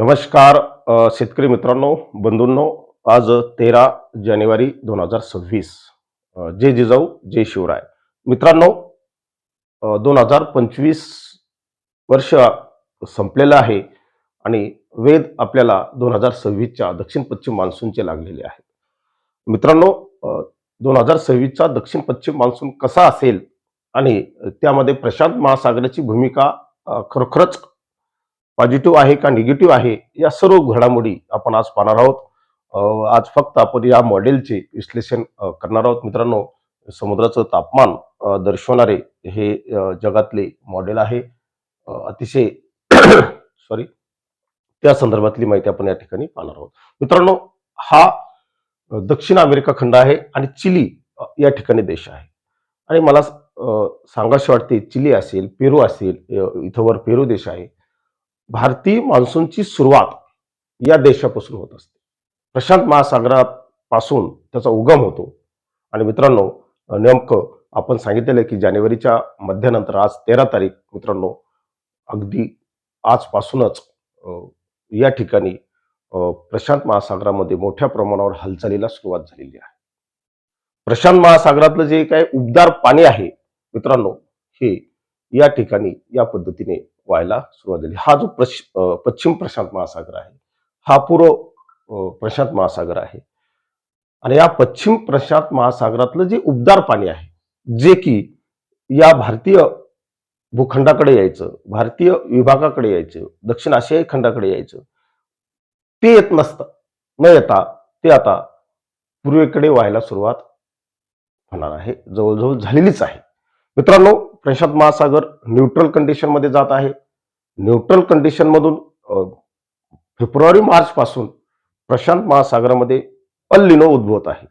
नमस्कार शेतकरी मित्रांनो बंधूंनो आज तेरा जानेवारी दोन हजार सव्वीस. जय जिजाऊ जय शिवराय. मित्रांनो दोन हजार पंचवीस वर्ष संपलेलं आहे आणि वेद आपल्याला दोन हजार सव्वीसच्या दक्षिण पश्चिम मान्सूनचे लागलेले आहेत मित्रांनो दोन हजार सव्वीसचा दक्षिण पश्चिम मान्सून कसा असेल आणि त्यामध्ये प्रशांत महासागराची भूमिका खरोखरच पॉझिटिव्ह आहे का निगेटिव्ह आहे या सर्व घडामोडी आपण आज पाहणार आहोत. आज फक्त आपण या मॉडेलचे विश्लेषण करणार आहोत. मित्रांनो समुद्राचं तापमान दर्शवणारे हे जगातले मॉडेल आहे. अतिशय सॉरी त्या संदर्भातली माहिती आपण या ठिकाणी पाहणार आहोत. मित्रांनो हा दक्षिण अमेरिका खंड आहे आणि चिली या ठिकाणी देश आहे. आणि मला सांगाशी वाटते चिली असेल पेरू असेल इथं वर पेरू देश आहे. भारतीय मान्सूनची सुरुवात या देशापासून होत असते. प्रशांत महासागरापासून त्याचा उगम होतो. आणि मित्रांनो नेमकं आपण सांगितलेलं आहे की जानेवारीच्या मध्यानंतर आज तेरा तारीख मित्रांनो अगदी आजपासूनच या ठिकाणी प्रशांत महासागरामध्ये मोठ्या प्रमाणावर हालचालीला सुरुवात झालेली आहे. प्रशांत महासागरातलं जे काही उबदार पाणी आहे मित्रांनो हे या ठिकाणी या पद्धतीने व्हायला सुरुवात झाली. हा जो प्रश पश्चिम प्रशांत महासागर आहे हा पूर्व प्रशांत महासागर आहे. आणि या पश्चिम प्रशांत महासागरातलं जे उबदार पाणी आहे जे की या भारतीय भूखंडाकडे यायचं भारतीय विभागाकडे यायचं दक्षिण आशियाई खंडाकडे यायचं ते येत नसतं न येता ते आता पूर्वेकडे व्हायला सुरुवात होणार आहे जवळजवळ झालेलीच आहे. मित्रांनो प्रशांत महासागर न्यूट्रल कंडिशनमध्ये जात आहे. न्यूट्रल कंडिशनमधून फेब्रुवारी मार्चपासून प्रशांत महासागरामध्ये अल लिनो उद्भवत आहे.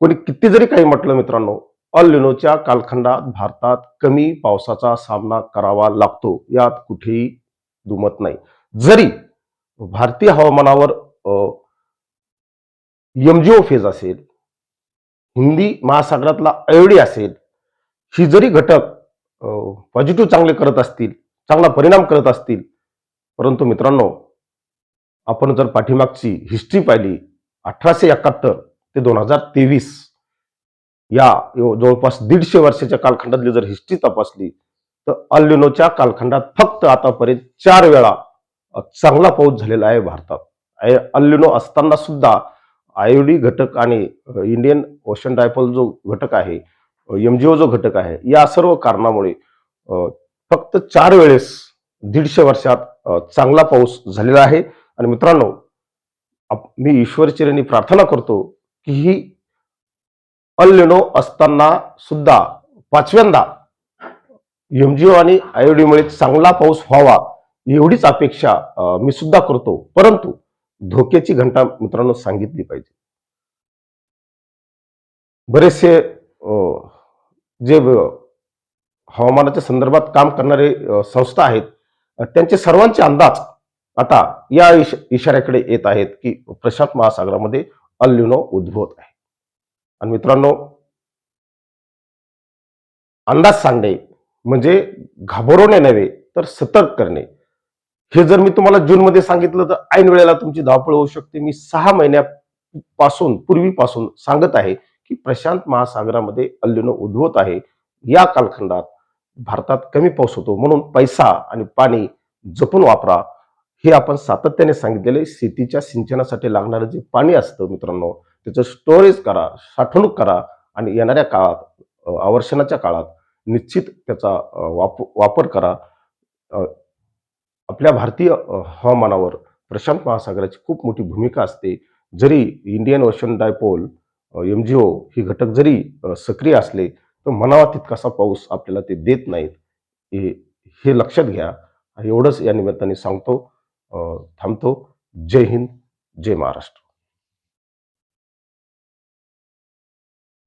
कोणी किती जरी काही म्हटलं मित्रांनो अल लिनोच्या कालखंडात भारतात कमी पावसाचा सामना करावा लागतो यात कुठेही दुमत नाही. जरी भारतीय हवामानावर एमजीओ फेज असेल हिंदी महासागरातला अयोडी असेल ही जरी घटक पॉझिटिव्ह चांगले करत असतील चांगला परिणाम करत असतील. परंतु मित्रांनो आपण जर पाठीमागची हिस्ट्री पाहिली अठराशे एकाहत्तर ते दोन हजार तेवीस या जवळपास दीडशे वर्षाच्या कालखंडातली जर हिस्ट्री तपासली तर अल्युनोच्या कालखंडात फक्त आतापर्यंत चार वेळा चांगला पाऊस झालेला आहे भारतात. आय- अल्युनो असताना सुद्धा आयोडी घटक आणि इंडियन ओशन डायफल जो घटक आहे एमजीओ जो घटक आहे या सर्व कारणामुळे फक्त चार वेळेस दीडशे वर्षात चांगला पाऊस झालेला आहे. आणि मित्रांनो मी ईश्वरचरणी प्रार्थना करतो की ही अल्लिनो असताना सुद्धा पाचव्यांदा एमजीओ आणि आयोडीमुळे चांगला पाऊस व्हावा एवढीच अपेक्षा मी सुद्धा करतो. परंतु धोक्याची घंटा मित्रांनो सांगितली पाहिजे. बरेचसे जे हवामानाच्या संदर्भात काम करणारे संस्था आहेत त्यांचे सर्वांचे अंदाज आता या इश इशाऱ्याकडे येत आहेत की प्रशांत महासागरामध्ये अल्युनो उद्भवत आहे. आणि मित्रांनो अंदाज सांगणे म्हणजे घाबरवणे नव्हे तर सतर्क करणे. हे जर मी तुम्हाला जूनमध्ये सांगितलं तर ऐन वेळेला तुमची धावपळ होऊ शकते. मी सहा महिन्यापासून पूर्वीपासून सांगत आहे की प्रशांत महासागरामध्ये अल्युनो उद्भवत आहे. या कालखंडात भारतात कमी पाऊस होतो. म्हणून पैसा आणि पाणी जपून वापरा. हे आपण सातत्याने सांगितलेले आहे. शेतीच्या सिंचनासाठी लागणारं जे पाणी असतं मित्रांनो त्याचं स्टोरेज करा साठवणूक करा आणि येणाऱ्या काळात आवर्षणाच्या काळात निश्चित त्याचा वाप वापर करा. आपल्या भारतीय हवामानावर प्रशांत महासागराची खूप मोठी भूमिका असते. जरी Indian ocean dipole M G O ही घटक जरी सक्रिय असले तर म्हणावा तितकासा पाऊस आपल्याला ते देत नाहीत. हे हे लक्षात घ्या. एवढंच या निमित्ताने सांगतो. थांबतो. जय हिंद जय महाराष्ट्र.